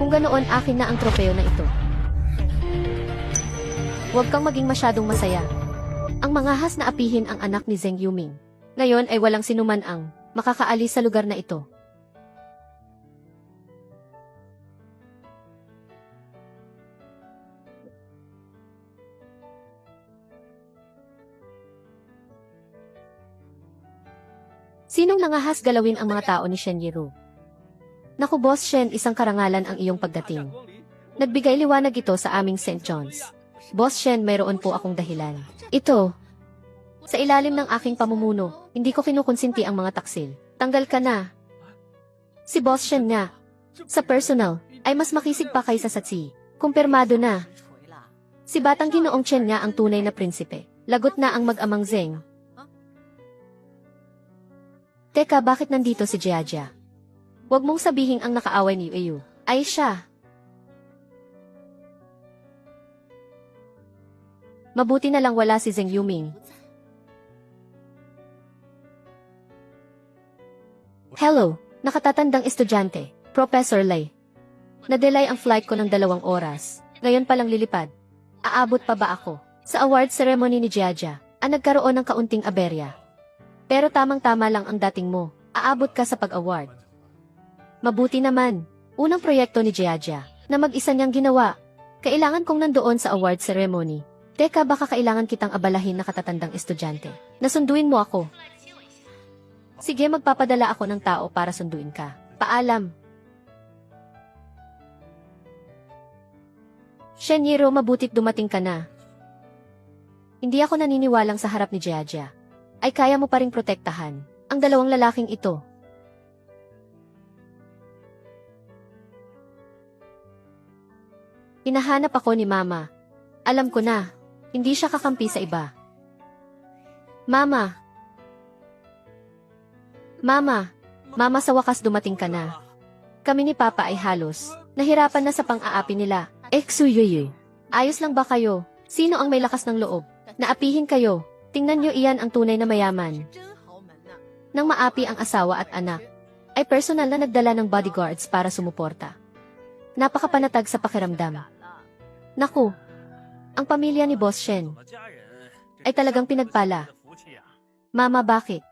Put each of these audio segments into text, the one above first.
Kung ganoon akin na ang tropeo na ito. Huwag kang maging masyadong masaya. Ang mangahas na apihin ang anak ni Zheng Yuming. Ngayon ay walang sinuman ang makakaalis sa lugar na ito. Sinong nangahas galawin ang mga tao ni Shen Yiru? Naku boss Shen, isang karangalan ang iyong pagdating. Nagbigay liwanag ito sa aming St. John's. Boss Shen, mayroon po akong dahilan. Ito. Sa ilalim ng aking pamumuno, hindi ko kinukonsinti ang mga taksil. Tanggal ka na. Si Boss Shen nga. Sa personal, ay mas makisig pa kaysa sa Tsi. Kumpirmado na. Si Batang Ginoong Chen nga ang tunay na prinsipe. Lagot na ang mag-amang Zeng. Teka, bakit nandito si Jiajia? Huwag mong sabihin ang nakaaway ni Yu. Ay siya. Mabuti na lang wala si Zheng Yuming. Hello, nakatatandang estudyante, Professor Lei. Nadelay ang flight ko ng dalawang oras. Ngayon palang lilipad. Aabot pa ba ako? Sa award ceremony ni Jiajia, ang nagkaroon ng kaunting aberya. Pero tamang-tama lang ang dating mo. Aabot ka sa pag-award. Mabuti naman. Unang proyekto ni Jiajia na mag-isa niyang ginawa. Kailangan kong nandoon sa award ceremony. Teka, baka kailangan kitang abalahin na katatandang estudyante. Nasunduin mo ako. Sige, magpapadala ako ng tao para sunduin ka. Paalam. Shenyiro, mabutit dumating ka na. Hindi ako naniniwalang sa harap ni Jiajia. Ay kaya mo pa ring protektahan ang dalawang lalaking ito. Hinahanap ako ni Mama. Alam ko na, hindi siya kakampi sa iba. Mama! Mama! Mama sa wakas dumating ka na. Kami ni Papa ay halos. Nahirapan na sa pang-aapi nila. Exuyuyu. Ayos lang ba kayo? Sino ang may lakas ng loob? Naapihin kayo. Tingnan nyo iyan ang tunay na mayaman. Nang maapi ang asawa at anak, ay personal na nagdala ng bodyguards para sumuporta. Napakapanatag sa pakiramdam. Naku, ang pamilya ni Boss Shen ay talagang pinagpala. Mama, bakit?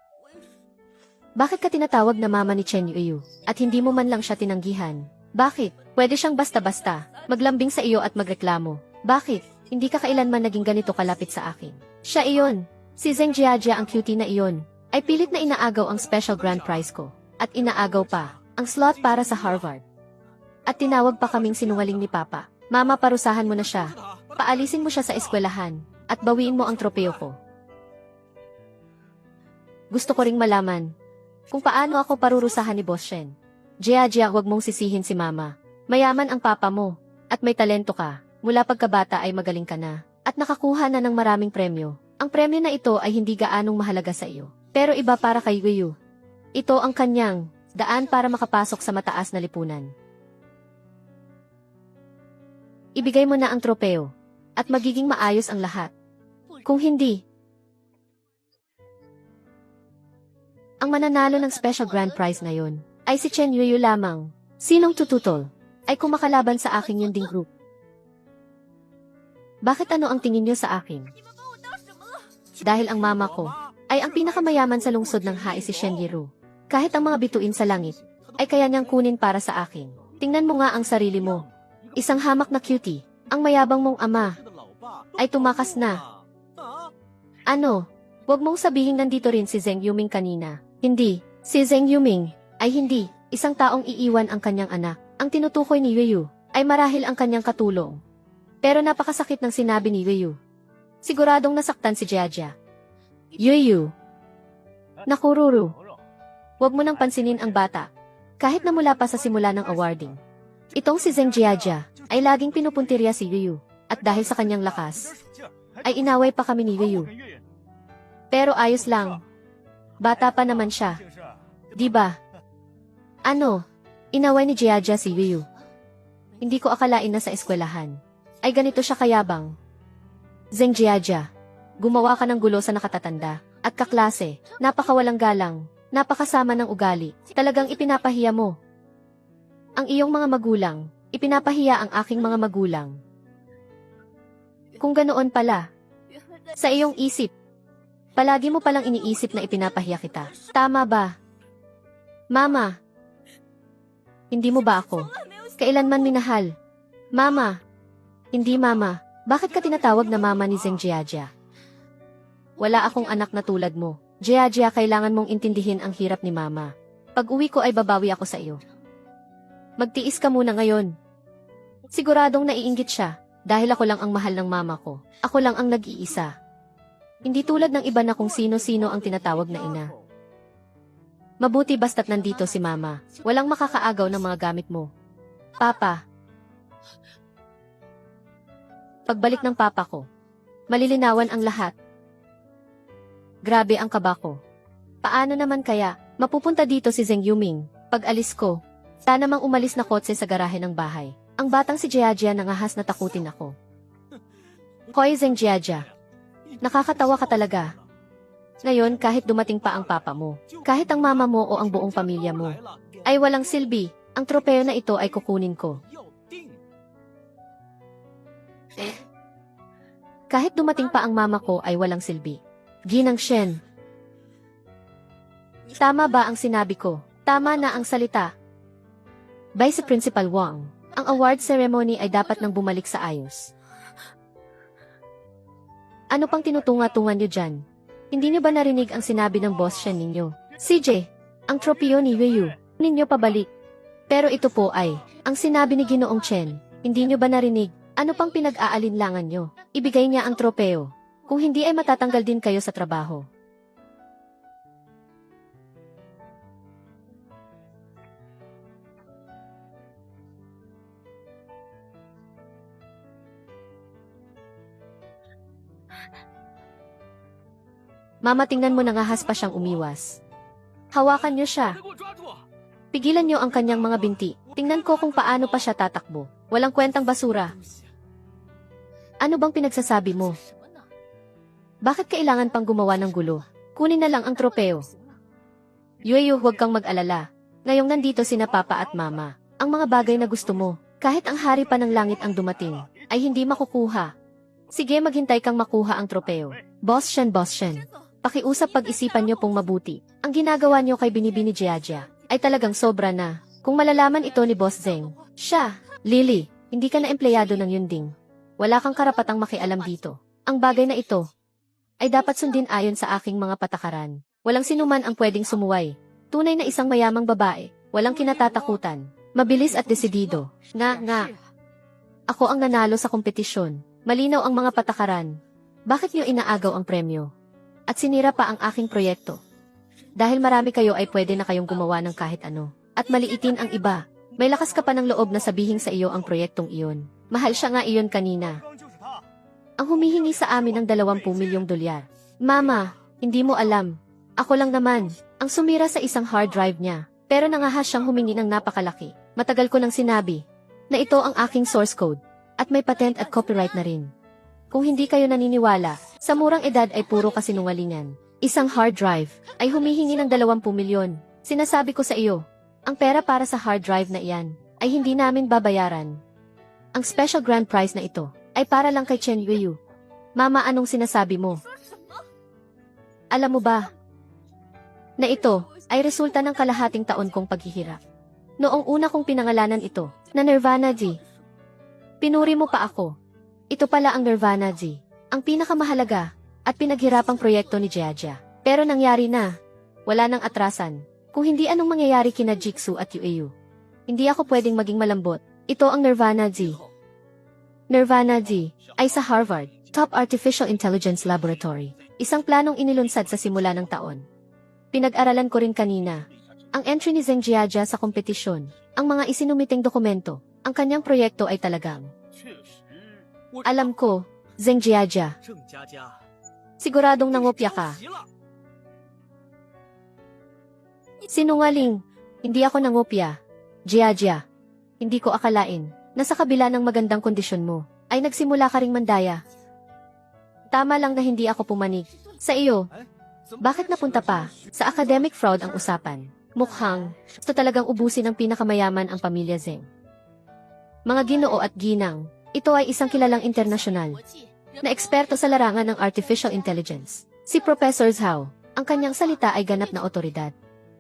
Bakit ka tinatawag na mama ni Chen Yu at hindi mo man lang siya tinanggihan? Bakit? Pwede siyang basta-basta, maglambing sa iyo at magreklamo. Bakit? Hindi ka kailanman naging ganito kalapit sa akin. Siya iyon. Si Zheng Jiajia ang cutie na iyon. Ay pilit na inaagaw ang special grand prize ko. At inaagaw pa ang slot para sa Harvard. At tinawag pa kaming sinungaling ni Papa. Mama, parusahan mo na siya. Paalisin mo siya sa eskwelahan. At bawiin mo ang tropeo ko. Gusto ko ring malaman kung paano ako parurusahan ni Boss Shen. Jia Jia, huwag mong sisihin si Mama. Mayaman ang papa mo. At may talento ka. Mula pagkabata ay magaling ka na. At nakakuha na ng maraming premyo. Ang premyo na ito ay hindi gaanong mahalaga sa iyo. Pero iba para kay Wiyu. Ito ang kanyang daan para makapasok sa mataas na lipunan. Ibigay mo na ang tropeo. At magiging maayos ang lahat. Kung hindi, ang mananalo ng special grand prize na yon ay si Chen Yuyu lamang. Sinong tututol? Ay kung makalaban sa akin yung ding group. Bakit ano ang tingin niyo sa akin? Dahil ang mama ko ay ang pinakamayaman sa lungsod ng Hai si Shen Yiru. Kahit ang mga bituin sa langit ay kaya niyang kunin para sa akin. Tingnan mo nga ang sarili mo. Isang hamak na cutie, ang mayabang mong ama, ay tumakas na. Ano? Huwag mong sabihin nandito rin si Zheng Yuming kanina. Hindi. Si Zheng Yuming ay hindi isang taong iiwan ang kanyang anak. Ang tinutukoy ni Yuyu ay marahil ang kanyang katulong. Pero napakasakit ng sinabi ni Yuyu. Siguradong nasaktan si Jiajia. Yuyu. Nakururu. Huwag mo nang pansinin ang bata. Kahit na mula pa sa simula ng awarding. Itong si Zheng Jiajia ay laging pinupuntirya si Yuyu. At dahil sa kanyang lakas, ay inaway pa kami ni Yuyu. Pero ayos lang. Bata pa naman siya. Di ba? Ano? Inaway ni Jiajia si Yuyu. Hindi ko akalain na sa eskwelahan. Ay ganito siya kayabang. Zeng Jiajia, gumawa ka ng gulo sa nakatatanda. At kaklase, napakawalang galang, napakasama ng ugali. Talagang ipinapahiya mo. Ang iyong mga magulang, Ipinapahiya ang aking mga magulang. Kung ganoon pala, sa iyong isip, palagi mo palang iniisip na ipinapahiya kita. Tama ba? Mama, hindi mo ba ako kailanman minahal? Mama, hindi mama. Bakit ka tinatawag na mama ni Zeng Jiajia? Wala akong anak na tulad mo. Jiajia, kailangan mong intindihin ang hirap ni mama. Pag uwi ko ay babawi ako sa iyo. Magtiis ka muna ngayon. Siguradong naiinggit siya, dahil ako lang ang mahal ng mama ko. Ako lang ang nag-iisa. Hindi tulad ng iba na kung sino-sino ang tinatawag na ina. Mabuti basta't nandito si mama. Walang makakaagaw ng mga gamit mo. Papa. Pagbalik ng papa ko, malilinawan ang lahat. Grabe ang kaba ko. Paano naman kaya, mapupunta dito si Zeng Yuming, pag alis ko, sana mang umalis na kotse sa garahe ng bahay. Ang batang si Jiajia nangahas na takutin ako. Hoy Zeng Jiajia, nakakatawa ka talaga. Ngayon kahit dumating pa ang papa mo, kahit ang mama mo o ang buong pamilya mo, ay walang silbi, ang tropeo na ito ay kukunin ko. Kahit dumating pa ang mama ko ay walang silbi. Ginang Shen. Tama ba ang sinabi ko? Tama na ang salita. Vice Principal Wang, ang award ceremony ay dapat nang bumalik sa ayos. Ano pang tinutunga-tungan niyo dyan? Hindi niyo ba narinig ang sinabi ng boss Shen ninyo? CJ, ang tropeo ni Yuyu, ninyo pabalik. Pero ito po ay, ang sinabi ni Ginoong Chen, hindi niyo ba narinig? Ano pang pinag-aalinlangan niyo? Ibigay niya ang tropeo. Kung hindi ay matatanggal din kayo sa trabaho. Mama, tingnan mo nangahas pa siyang umiwas. Hawakan niyo siya. Pigilan niyo ang kanyang mga binti. Tingnan ko kung paano pa siya tatakbo. Walang kwentang basura. Ano bang pinagsasabi mo? Bakit kailangan pang gumawa ng gulo? Kunin na lang ang tropeo. Yueyu, huwag kang mag-alala. Ngayong nandito sina Papa at Mama, ang mga bagay na gusto mo, kahit ang hari pa ng langit ang dumating, ay hindi makukuha. Sige, maghintay kang makuha ang tropeo. Boss Shen, Boss Shen. Pakiusap pag-isipan niyo pong mabuti. Ang ginagawa niyo kay Binibini Jiajia ay talagang sobra na. Kung malalaman ito ni Boss Zeng, siya, Lily, hindi ka na empleyado ng Yunding. Wala kang karapatang makialam dito. Ang bagay na ito ay dapat sundin ayon sa aking mga patakaran. Walang sinuman ang pwedeng sumuway. Tunay na isang mayamang babae, walang kinatatakutan, mabilis at desidido. Nga, nga. Ako ang nanalo sa kompetisyon. Malinaw ang mga patakaran. Bakit niyo inaagaw ang premyo? At sinira pa ang aking proyekto. Dahil marami kayo ay pwede na kayong gumawa ng kahit ano. At maliitin ang iba. May lakas ka pa ng loob na sabihin sa iyo ang proyektong iyon. Mahal siya nga iyon kanina. Ang humihingi sa amin ng 20 milyong dolyar. Mama, hindi mo alam. Ako lang naman, ang sumira sa isang hard drive niya. Pero nangahas siyang humingi ng napakalaki. Matagal ko nang sinabi na ito ang aking source code at may patent at copyright na rin. Kung hindi kayo naniniwala, sa murang edad ay puro kasinungalingan. Isang hard drive ay humihingi ng 20 milyon. Sinasabi ko sa iyo, ang pera para sa hard drive na iyan ay hindi namin babayaran. Ang special grand prize na ito ay para lang kay Chen Yuyu. Mama, anong sinasabi mo? Alam mo ba, na ito ay resulta ng kalahating taon kong paghihirap. Noong una kong pinangalanan ito, na Nirvana G. Pinuri mo pa ako. Ito pala ang Nirvana G. Ang pinakamahalaga at pinaghirapang proyekto ni Jiajia. Pero nangyari na. Wala nang atrasan. Kung hindi anong mangyayari kina Jiksu at Yueyu. Hindi ako pwedeng maging malambot. Ito ang Nirvana G. Nirvana G ay sa Harvard Top Artificial Intelligence Laboratory. Isang planong inilunsad sa simula ng taon. Pinag-aralan ko rin kanina. Ang entry ni Zeng Jiajia sa kompetisyon, ang mga isinumiting dokumento, ang kanyang proyekto ay talagang. Alam ko, Zeng Jiajia. Siguradong nangopya ka. Sinungaling, hindi ako nangopya. Jiajia, hindi ko akalain na sa kabila ng magandang kondisyon mo, ay nagsimula ka ring mandaya. Tama lang na hindi ako pumanig. Sa iyo, bakit napunta pa sa academic fraud ang usapan? Mukhang, gusto talagang ubusin ng pinakamayaman ang pamilya Zeng. Mga ginoo at ginang, ito ay isang kilalang internasyonal na eksperto sa larangan ng artificial intelligence. Si Professor Zhao, ang kanyang salita ay ganap na otoridad.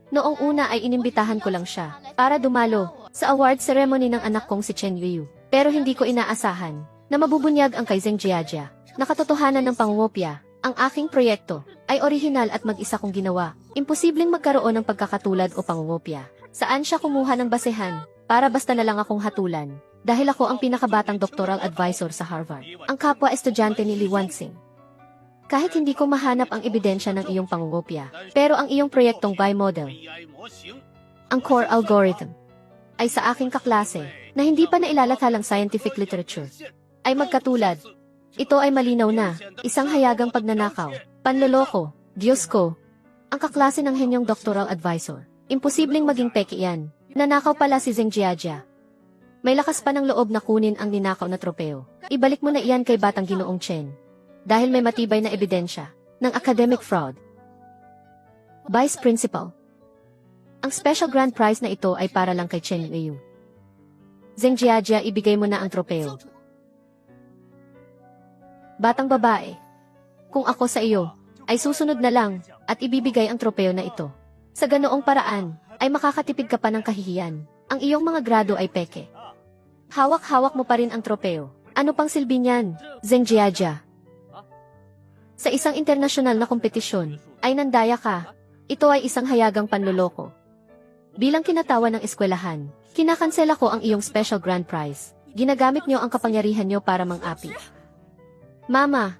Noong una ay inimbitahan ko lang siya para dumalo sa award ceremony ng anak kong si Chen Yu. Pero hindi ko inaasahan na mabubunyag ang kay Zheng Jiajia. Nakatotohanan ng pangungopya, ang aking proyekto ay orihinal at mag-isa kong ginawa. Imposibleng magkaroon ng pagkakatulad o pangungopya. Saan siya kumuha ng basehan para basta na lang akong hatulan dahil ako ang pinakabatang doctoral advisor sa Harvard. Ang kapwa estudyante ni Li Wanxing. Kahit hindi ko mahanap ang ebidensya ng iyong pangungopya, pero ang iyong proyektong bimodel, ang core algorithm, ay sa aking kaklase na hindi pa nailalathalang scientific literature, ay magkatulad. Ito ay malinaw na, isang hayagang pagnanakaw, panloloko, Diyos ko, ang kaklase ng henyong doctoral advisor. Imposibleng maging peke yan. Nanakaw pala si Zheng Jiajia. May lakas pa ng loob na kunin ang ninakaw na tropeo. Ibalik mo na iyan kay Batang Ginoong Chen. Dahil may matibay na ebidensya ng academic fraud. Vice Principal. Ang special grand prize na ito ay para lang kay Chen Liu. Zheng Jiajia, ibigay mo na ang tropeo. Batang babae. Kung ako sa iyo, ay susunod na lang at ibibigay ang tropeo na ito. Sa ganoong paraan, ay makakatipid ka pa ng kahihiyan. Ang iyong mga grado ay peke. Hawak-hawak mo pa rin ang tropeo. Ano pang silbi niyan, Zheng Jiajia? Sa isang internasyonal na kompetisyon, ay nandaya ka. Ito ay isang hayagang panloloko. Bilang kinatawa ng eskwelahan, kinakansela ko ang iyong special grand prize. Ginagamit niyo ang kapangyarihan niyo para mang-api. Mama,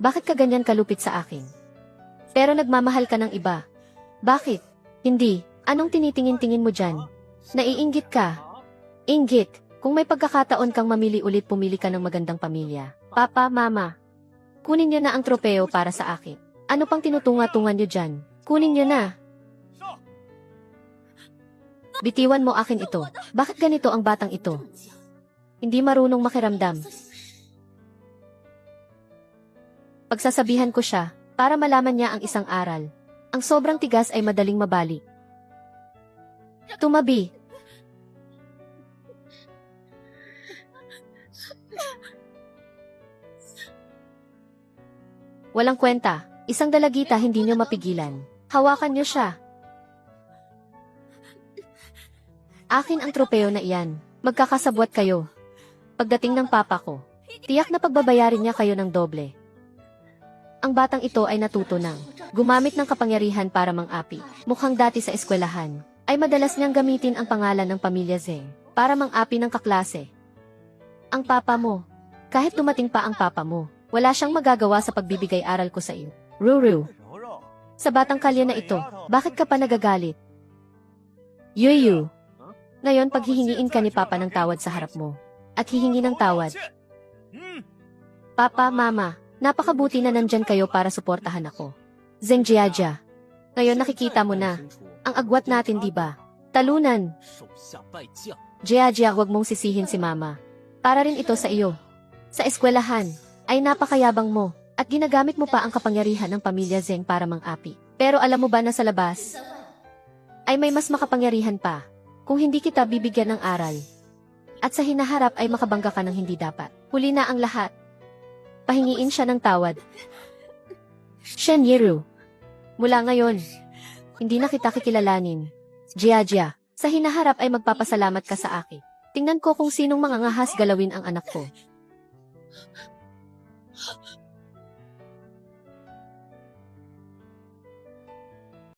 bakit ka ganyan kalupit sa akin? Pero nagmamahal ka ng iba. Bakit? Hindi. Anong tinitingin-tingin mo dyan? Naiinggit ka. Inggit. Kung may pagkakataon kang mamili ulit pumili ka ng magandang pamilya. Papa, mama. Kunin niyo na ang tropeo para sa akin. Ano pang tinutunga-tungan niyo dyan? Kunin niyo na. Bitiwan mo akin ito. Bakit ganito ang batang ito? Hindi marunong makiramdam. Pagsasabihan ko siya, para malaman niya ang isang aral. Ang sobrang tigas ay madaling mabali. Tumabi. Walang kwenta. Isang dalagita hindi niyo mapigilan. Hawakan niyo siya. Akin ang tropeo na iyan. Magkakasabwat kayo. Pagdating ng papa ko, tiyak na pagbabayarin niya kayo ng doble. Ang batang ito ay natuto ng gumamit ng kapangyarihan para mang-api. Mukhang dati sa eskwelahan, ay madalas niyang gamitin ang pangalan ng pamilya Zeng para mang-api ng kaklase. Ang papa mo, kahit dumating pa ang papa mo, wala siyang magagawa sa pagbibigay aral ko sa iyo. Ruru, sa batang kalye na ito, bakit ka pa nagagalit? Yuyu, ngayon paghihingiin ka ni papa ng tawad sa harap mo. At hihingi ng tawad. Papa, mama, napakabuti na nandyan kayo para suportahan ako. Zeng Jiajia, ngayon nakikita mo na, ang agwat natin di ba? Talunan. Jiajia, huwag mong sisihin si mama. Para rin ito sa iyo. Sa eskwelahan, ay napakayabang mo, at ginagamit mo pa ang kapangyarihan ng pamilya Zeng para mang-api. Pero alam mo ba na sa labas, ay may mas makapangyarihan pa, kung hindi kita bibigyan ng aral. At sa hinaharap ay makabangga ka ng hindi dapat. Huli na ang lahat. Pahingiin siya ng tawad. Shen Yiru. Mula ngayon, hindi na kita kikilalanin. Jiajia, sa hinaharap ay magpapasalamat ka sa akin. Tingnan ko kung sinong mga ngahas galawin ang anak ko.